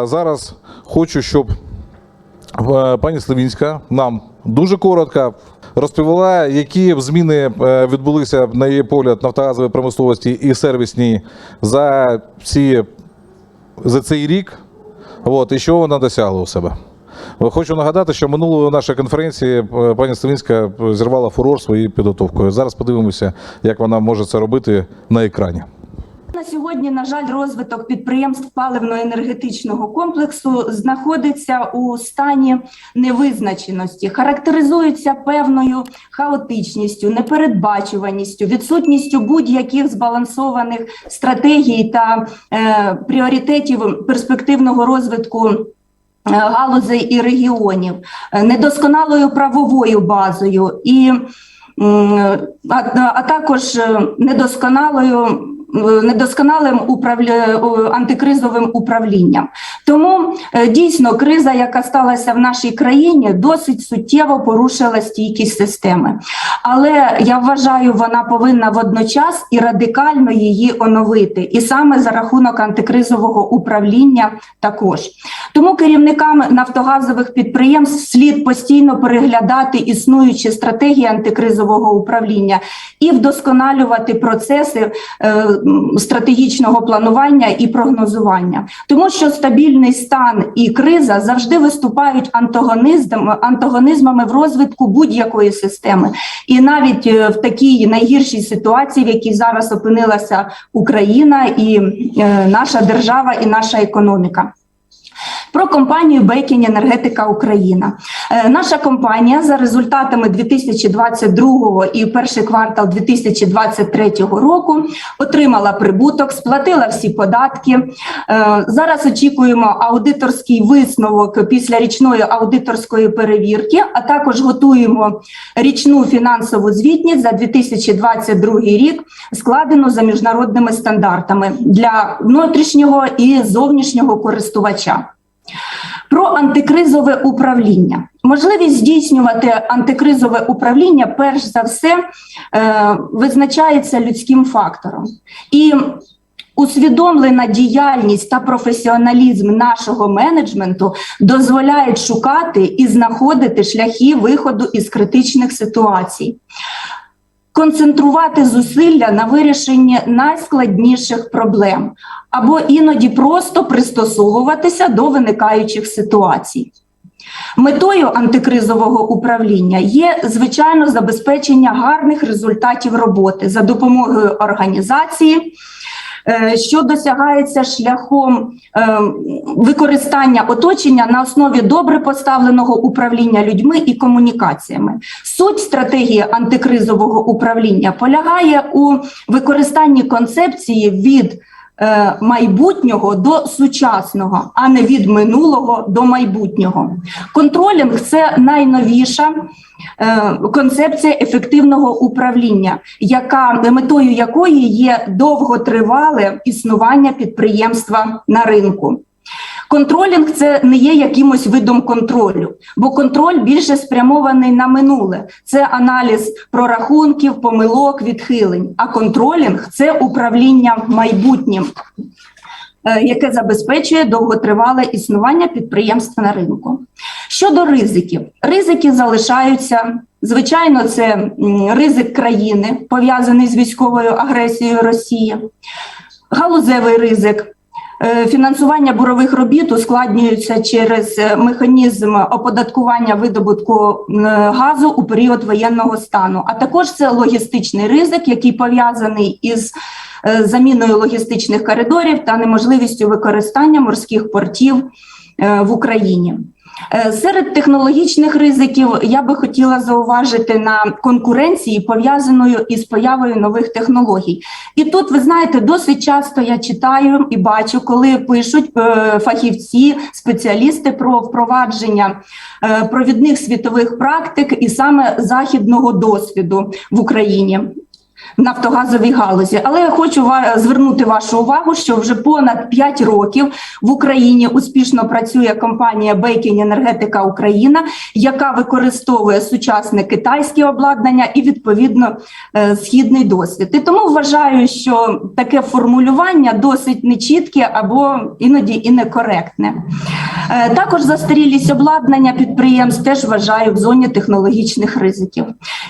А зараз хочу, щоб е, пані Славінська нам дуже коротко розповіла, які зміни е, відбулися на її погляд нафтогазової промисловості і сервісній за ці за цей рік. От, і що вона досягла у себе. Хочу нагадати, що минулої нашої конференції е, пані Славінська зірвала фурор своєю підготовкою. Зараз подивимося, як вона може це робити на екрані. На сьогодні, на жаль, розвиток підприємств паливно-енергетичного комплексу знаходиться у стані невизначеності, характеризується певною хаотичністю, непередбачуваністю, відсутністю будь-яких збалансованих стратегій та е, пріоритетів перспективного розвитку. е, Галузей і регіонів, е, недосконалою правовою базою і а, а також е, недосконалою недосконалим управля... антикризовим управлінням. Тому е, дійсно криза, яка сталася в нашій країні, досить суттєво порушила стійкість системи. Але я вважаю, вона повинна водночас і радикально її оновити, і саме за рахунок антикризового управління також. Тому керівникам нафтогазових підприємств слід постійно переглядати існуючі стратегії антикризового управління і вдосконалювати процеси е, стратегічного планування і прогнозування, тому що стабільний стан і криза завжди виступають антагонізм, антагонізмами в розвитку будь-якої системи, і навіть е, в такій найгіршій ситуації, в якій зараз опинилася Україна і е, наша держава, і наша економіка. Про компанію Бекінь Енергетика Україна. Е, Наша компанія за результатами 2022 і перший квартал 2023 року отримала прибуток, сплатила всі податки. Е, Зараз очікуємо аудиторський висновок після річної аудиторської перевірки, а також готуємо річну фінансову звітність за 2022 рік, складену за міжнародними стандартами для внутрішнього і зовнішнього користувача. Про антикризове управління. Можливість здійснювати антикризове управління, перш за все, е, визначається людським фактором. І усвідомлена діяльність та професіоналізм нашого менеджменту дозволяють шукати і знаходити шляхи виходу із критичних ситуацій. Концентрувати зусилля на вирішенні найскладніших проблем або іноді просто пристосовуватися до виникаючих ситуацій. Метою антикризового управління є звичайно забезпечення гарних результатів роботи за допомогою організації, що досягається шляхом е, використання оточення на основі добре поставленого управління людьми і комунікаціями. Суть стратегії антикризового управління полягає у використанні концепції від е, майбутнього до сучасного, а не від минулого до майбутнього. Контролінг це найновіша е, концепція ефективного управління, яка метою якої є довготривале існування підприємства на ринку. Контролінг це не є якимось видом контролю, бо контроль більше спрямований на минуле. Це аналіз прорахунків, помилок, відхилень. А контролінг це управління майбутнім, е, яке забезпечує довготривале існування підприємства на ринку. Щодо ризиків, ризики залишаються. Звичайно, це ризик країни, пов'язаний з військовою агресією Росії, галузевий ризик. Е, Фінансування бурових робіт ускладнюється через е, механізм оподаткування видобутку е, газу у період воєнного стану. А також це логістичний ризик, який пов'язаний із заміною логістичних коридорів та неможливістю використання морських портів в Україні. Е, Серед технологічних ризиків я би хотіла зауважити на конкуренції, пов'язаною із появою нових технологій. І тут, ви знаєте, досить часто я читаю і бачу, коли пишуть е, фахівці, спеціалісти про впровадження е, провідних світових практик і саме західного досвіду в Україні. Нафтогазовій галузі. Але я хочу звернути вашу увагу, що вже понад 5 років в Україні успішно працює компанія Бейкінг Енергетика Україна, яка використовує сучасне китайське обладнання і відповідно е, східний досвід. І тому вважаю, що таке формулювання досить нечітке або іноді і некоректне. Е, Також застарілість обладнання підприємств теж вважаю в зоні технологічних ризиків.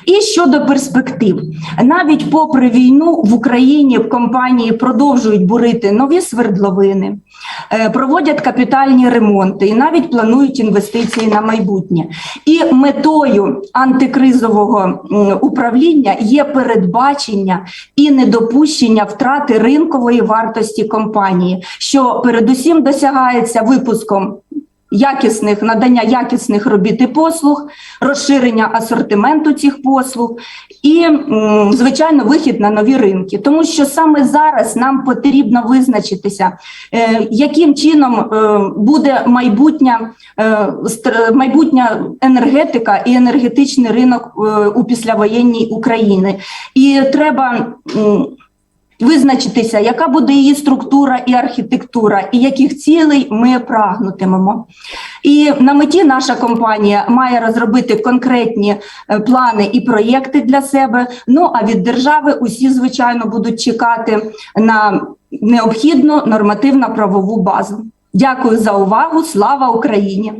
І щодо перспектив, навіть попри війну в Україні компанії продовжують бурити нові свердловини, е, проводять капітальні ремонти і навіть планують інвестиції на майбутнє. І метою антикризового управління є передбачення і недопущення втрати ринкової вартості компанії, що передусім досягається випуском якісних надання якісних робіт і послуг, розширення асортименту цих послуг і, звичайно, вихід на нові ринки. Тому що саме зараз нам потрібно визначитися, е, яким чином е, буде майбутня, е, майбутня енергетика і енергетичний ринок у післявоєнній Україні. І треба. Визначитися, яка буде її структура і архітектура, і яких цілей ми прагнутимемо. І на меті наша компанія має розробити конкретні е, плани і проєкти для себе. Ну а від держави усі, звичайно, будуть чекати на необхідну нормативно-правову базу. Дякую за увагу. Слава Україні!